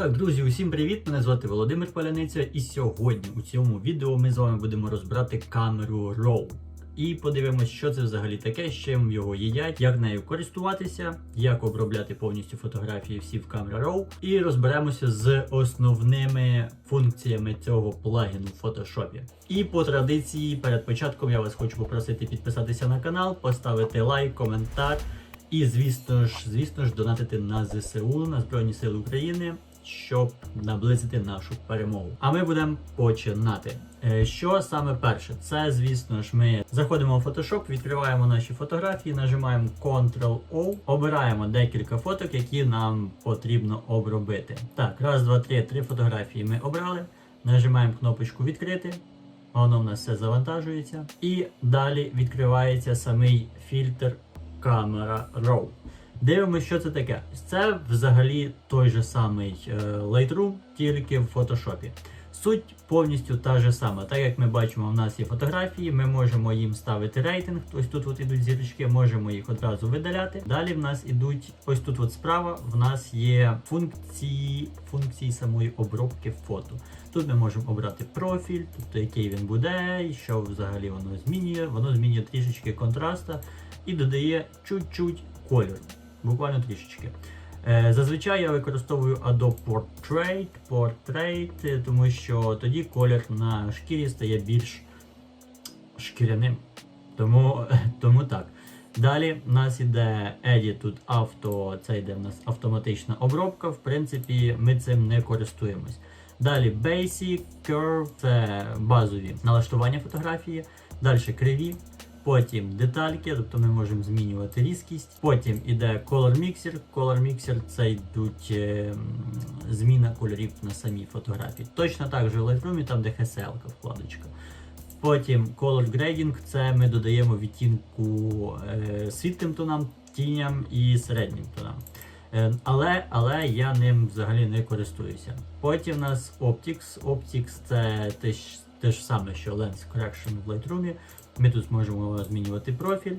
Так, друзі, усім привіт! Мене звати Володимир Поляниця, і сьогодні у цьому відео ми з вами будемо розбирати камеру RAW. І подивимось, що це взагалі таке, з чим його їдять, як нею користуватися, як обробляти повністю фотографії всі в камері RAW. І розберемося з основними функціями цього плагіну в фотошопі. І по традиції, перед початком я вас хочу попросити підписатися на канал, поставити лайк, коментар. І звісно ж, звісно ж, донатити на ЗСУ на Збройні Сили України, щоб наблизити нашу перемогу. А ми будемо починати. Е, Що саме перше? Це, звісно ж, ми заходимо в Photoshop, відкриваємо наші фотографії, нажимаємо Ctrl-O, обираємо декілька фоток, які нам потрібно обробити. Так, раз, два, три, три фотографії ми обрали. Нажимаємо кнопочку відкрити. Воно в нас все завантажується. І далі відкривається самий фільтр камера RAW. Дивимося, що це таке. Це взагалі той же самий е, Lightroom, тільки в Photoshop. Суть повністю та же сама. Так як ми бачимо, в нас є фотографії, ми можемо їм ставити рейтинг. Ось тут от ідуть зірочки, можемо їх одразу видаляти. Далі в нас ідуть, ось тут от справа, в нас є функції, функції самої обробки фото. Тут ми можемо обрати профіль, тобто який він буде, і що взагалі воно змінює. Воно змінює трішечки контраста і додає чуть-чуть кольору. Буквально трішечки. Е, Зазвичай я використовую Adobe Portrait, Portrait, тому що тоді колір на шкірі стає більш шкіряним. Тому, тому так. Далі в нас іде Edit тут авто, це йде в нас автоматична обробка. В принципі, ми цим не користуємось. Далі Basic, Curve, це базові налаштування фотографії. Далі криві. Потім детальки, тобто ми можемо змінювати різкість. Потім іде Color Mixer. Color Mixer це йдуть е, зміна кольорів на самій фотографії. Точно так же в Lightroom, там де HSL вкладочка. Потім Color Grading це ми додаємо відтінку е, світлим тонам, тіням і середнім тонам. Е, але, але я ним взагалі не користуюся. Потім у нас Optics. Optics це те ж саме, що Lens Correction в Lightroom. Ми тут зможемо змінювати профіль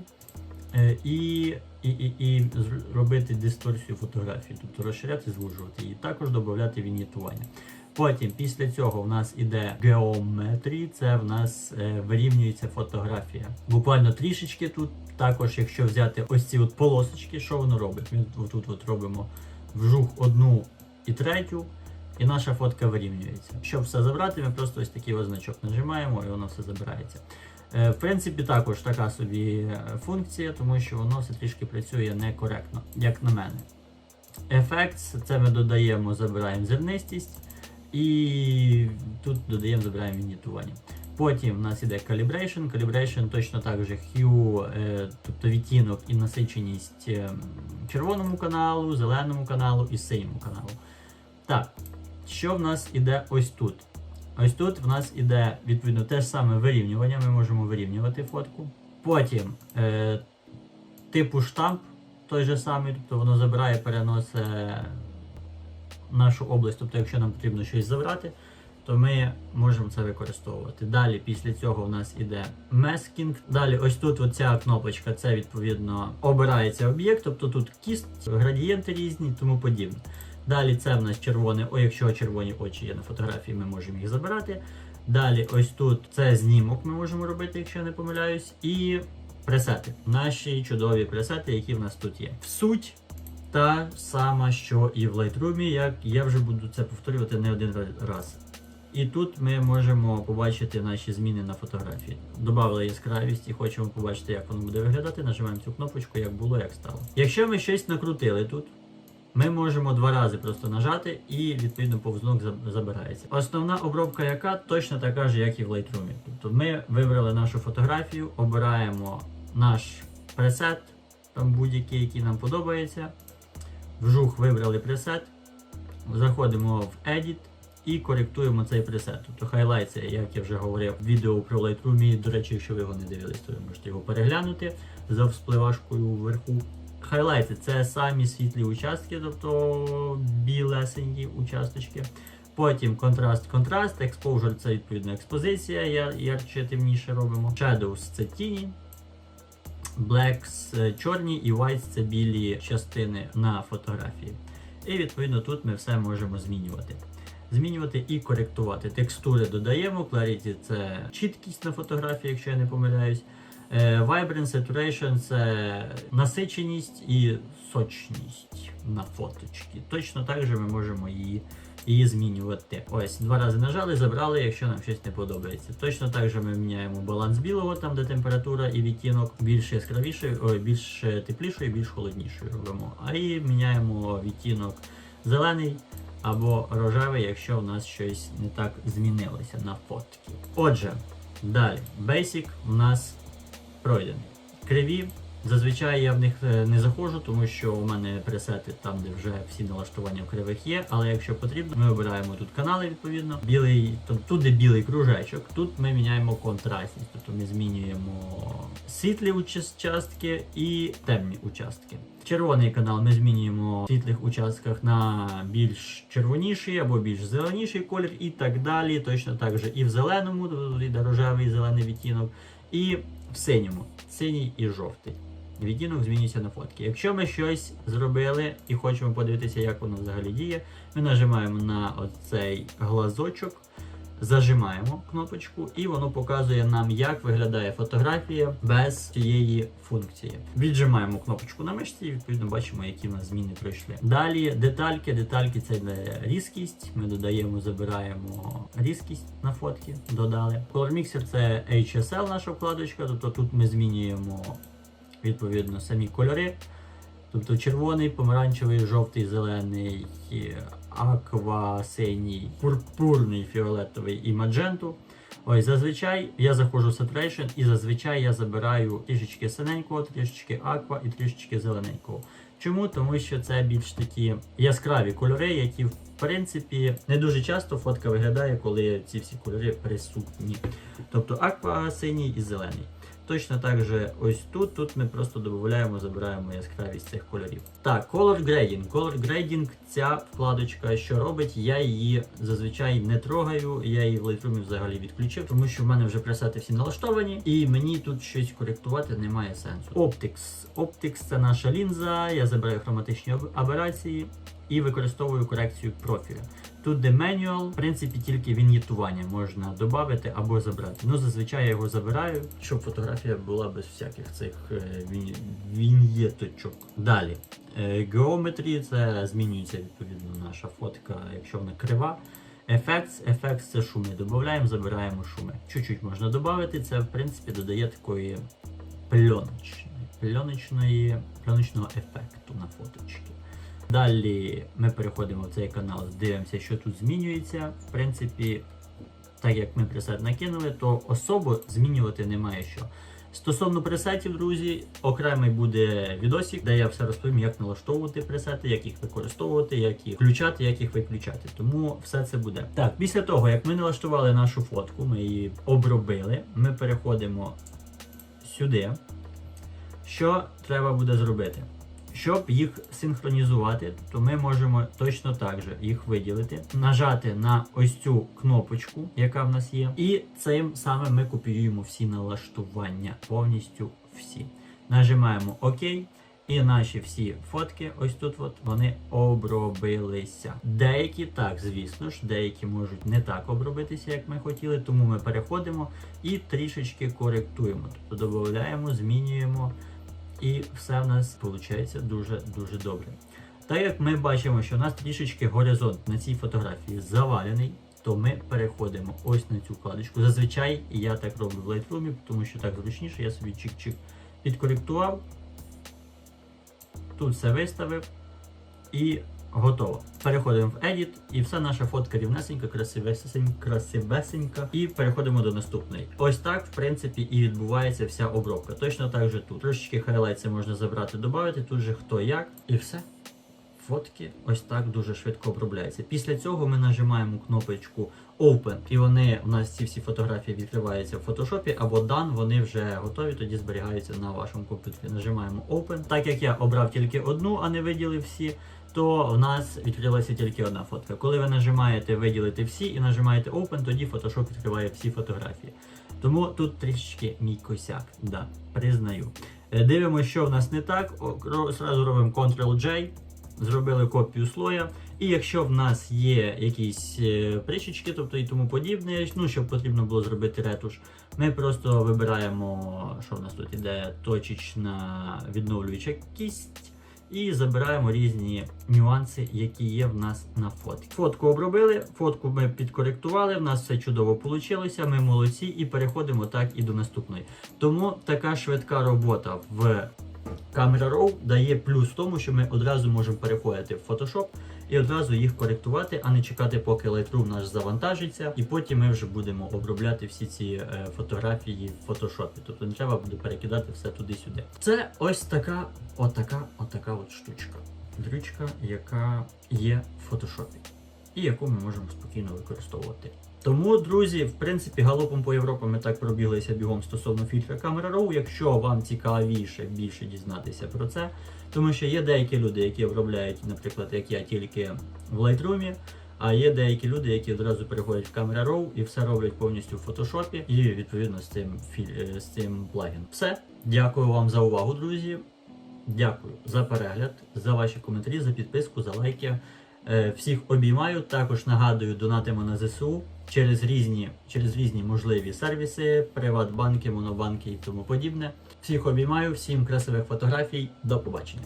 е, і, і, і, і робити дисторсію фотографії, тобто розширяти, звужувати і також додати вінітування. Потім після цього в нас іде геометрії, це в нас е, вирівнюється фотографія. Буквально трішечки тут. Також, якщо взяти ось ці от полосочки, що воно робить? Ми тут от робимо вжух одну і третю, і наша фотка вирівнюється. Щоб все забрати, ми просто ось такий ось значок нажимаємо і воно все забирається. Е, В принципі, також така собі е, функція, тому що воно все трішки працює некоректно, як на мене. Effects, це ми додаємо, забираємо зернистість, і тут додаємо, забираємо вінітування. Потім в нас іде calibration. Calibration точно так же hue, е, тобто відтінок і насиченість е, червоному каналу, зеленому каналу і синьому каналу. Так, що в нас іде ось тут? Ось тут в нас іде відповідно те ж саме вирівнювання. Ми можемо вирівнювати фотку. Потім е, типу штамп той же самий, тобто воно забирає, переносить нашу область. Тобто, якщо нам потрібно щось забрати, то ми можемо це використовувати. Далі, після цього, в нас іде masking. Далі, ось тут оця кнопочка, це відповідно обирається об'єкт, тобто тут кіст, градієнти різні, тому подібне. Далі це в нас червоне, о, якщо червоні очі є на фотографії, ми можемо їх забирати. Далі, ось тут це знімок ми можемо робити, якщо я не помиляюсь. І пресети. Наші чудові пресети, які в нас тут є. В суть та сама, що і в Lightroom, як я вже буду це повторювати не один раз. І тут ми можемо побачити наші зміни на фотографії. Добавили яскравість і хочемо побачити, як воно буде виглядати. Нажимаємо цю кнопочку, як було, як стало. Якщо ми щось накрутили тут, ми можемо два рази просто нажати і відповідно повзунок забирається. Основна обробка, яка точно така ж, як і в Lightroom. Тобто ми вибрали нашу фотографію, обираємо наш пресет, там будь-який, який нам подобається. Вжух вибрали пресет, заходимо в Edit і коректуємо цей пресет. Тобто highlight це, як я вже говорив, відео про Lightroom. До речі, якщо ви його не дивились, то ви можете його переглянути за вспливашкою вверху. Хайлайти це самі світлі участки, тобто білесенькі участочки. Потім контраст, контраст, exposure це відповідно експозиція, ярче темніше робимо. Shadows це тіні. Blacks е, чорні і whites це білі частини на фотографії. І відповідно тут ми все можемо змінювати. Змінювати і коректувати. Текстури додаємо, Clarity це чіткість на фотографії, якщо я не помиляюсь. Е, Vibrance, Saturation це насиченість і сочність на фоточки. Точно так же ми можемо її, її змінювати. Ось, два рази нажали, забрали, якщо нам щось не подобається. Точно так же ми міняємо баланс білого, там де температура і відтінок більш яскравіший, ой, більш теплішою, більш холоднішою робимо. А і міняємо відтінок зелений або рожевий, якщо у нас щось не так змінилося на фотки. Отже, далі, Basic у нас пройдений. Криві. Зазвичай я в них е, не заходжу, тому що у мене пресети там, де вже всі налаштування в кривих є. Але якщо потрібно, ми обираємо тут канали відповідно. Білий, тут де білий кружечок, тут ми міняємо контрастність, тобто ми змінюємо світлі участки і темні участки. Червоний канал ми змінюємо в світлих участках на більш червоніший або більш зеленіший колір і так далі. Точно так же і в зеленому, тут йде рожевий зелений відтінок, і в синьому, синій і жовтий. Відтінок змінюється на фотки. Якщо ми щось зробили і хочемо подивитися, як воно взагалі діє, ми нажимаємо на оцей глазочок, зажимаємо кнопочку, і воно показує нам, як виглядає фотографія без цієї функції. Віджимаємо кнопочку на мишці і відповідно бачимо, які в нас зміни пройшли. Далі детальки. Детальки це різкість. Ми додаємо, забираємо різкість на фотки. Додали. Color Mixer це HSL наша вкладочка, тобто тут ми змінюємо відповідно самі кольори. Тобто червоний, помаранчевий, жовтий, зелений, аква, синій, пурпурний, фіолетовий і мадженту. Ось зазвичай я заходжу в Saturation і зазвичай я забираю трішечки синенького, трішечки аква і трішечки зелененького. Чому? Тому що це більш такі яскраві кольори, які в принципі не дуже часто фотка виглядає, коли ці всі кольори присутні. Тобто аква, синій і зелений. Точно так же ось тут. Тут ми просто додаємо, забираємо яскравість цих кольорів. Так, Color Grading. Color Grading ця вкладочка, що робить, я її зазвичай не трогаю, я її в Lightroom взагалі відключив, тому що в мене вже пресети всі налаштовані, і мені тут щось коректувати немає сенсу. Optics. Optics це наша лінза, я забираю хроматичні аб- аберації і використовую корекцію профіля. Тут де менюал, в принципі, тільки він'єтування можна додати або забрати. Ну, зазвичай я його забираю, щоб фотографія була без всяких цих е, він'єточок. Далі. Е, Geometry це змінюється відповідно наша фотка, якщо вона крива. Effects, Effects це шуми. Додаємо, забираємо шуми. Чуть-чуть можна додати, це в принципі додає такої пленочної, пленочної, пленочного ефекту на фоточки. Далі ми переходимо в цей канал, дивимося, що тут змінюється. В принципі, так як ми пресет накинули, то особо змінювати немає що. Стосовно пресетів, друзі, окремий буде відосик, де я все розповім, як налаштовувати пресети, як їх використовувати, як їх включати, як їх виключати. Тому все це буде. Так, після того, як ми налаштували нашу фотку, ми її обробили, ми переходимо сюди. Що треба буде зробити? Щоб їх синхронізувати, то ми можемо точно так же їх виділити, нажати на ось цю кнопочку, яка в нас є, і цим самим ми копіюємо всі налаштування, повністю всі. Нажимаємо ОК. І наші всі фотки, ось тут от, вони обробилися. Деякі так, звісно ж, деякі можуть не так обробитися, як ми хотіли, тому ми переходимо і трішечки коректуємо. Тобто додаємо, змінюємо, і все в нас виходить дуже-дуже добре. Так як ми бачимо, що у нас трішечки горизонт на цій фотографії завалений, то ми переходимо ось на цю вкладочку. Зазвичай я так роблю в Lightroom, тому що так зручніше, я собі чик-чик підкоректував. Тут все виставив і готово. Переходимо в Edit, і вся наша фотка рівнесенька, красивесенька, красивесенька. І переходимо до наступної. Ось так, в принципі, і відбувається вся обробка. Точно так же тут. Трошечки хайлайтси можна забрати, додати, тут же хто як, і все. Фотки ось так дуже швидко обробляються. Після цього ми нажимаємо кнопочку Open, і вони у нас ці всі фотографії відкриваються в фотошопі, або Done, вони вже готові, тоді зберігаються на вашому комп'ютері. Нажимаємо Open. Так як я обрав тільки одну, а не виділив всі, то в нас відкрилася тільки одна фотка. Коли ви нажимаєте виділити всі і нажимаєте Open, тоді Photoshop відкриває всі фотографії. Тому тут трішечки мій косяк, да, признаю. Е, Дивимося, що в нас не так. Зразу робимо Ctrl-J. Зробили копію слоя. І якщо в нас є якісь е, прищічки, тобто і тому подібне, ну щоб потрібно було зробити ретуш, ми просто вибираємо, що в нас тут іде точечна відновлююча кість. І забираємо різні нюанси, які є в нас на фотці. Фотку обробили, фотку ми підкоректували, в нас все чудово вийшло, ми молодці і переходимо так і до наступної. Тому така швидка робота в Camera Raw дає плюс в тому, що ми одразу можемо переходити в Photoshop і одразу їх коректувати, а не чекати, поки Lightroom наш завантажиться, і потім ми вже будемо обробляти всі ці е, фотографії в Photoshop. Тобто не треба буде перекидати все туди-сюди. Це ось така, отака, отака от штучка. Дрючка, яка є в Photoshop, і яку ми можемо спокійно використовувати. Тому, друзі, в принципі, галопом по Європі ми так пробіглися бігом стосовно фільтра Camera Raw. Якщо вам цікавіше більше дізнатися про це, тому що є деякі люди, які обробляють, наприклад, як я тільки в Lightroom, а є деякі люди, які одразу переходять в Camera Raw і все роблять повністю в Photoshop і відповідно з цим філь- е, з цим плагіном. Все, дякую вам за увагу, друзі. Дякую за перегляд, за ваші коментарі, за підписку, за лайки. Е, Всіх обіймаю. Також нагадую, донатимо на ЗСУ через різні, через різні можливі сервіси, приватбанки, монобанки і тому подібне. Всіх обіймаю, всім красивих фотографій. До побачення.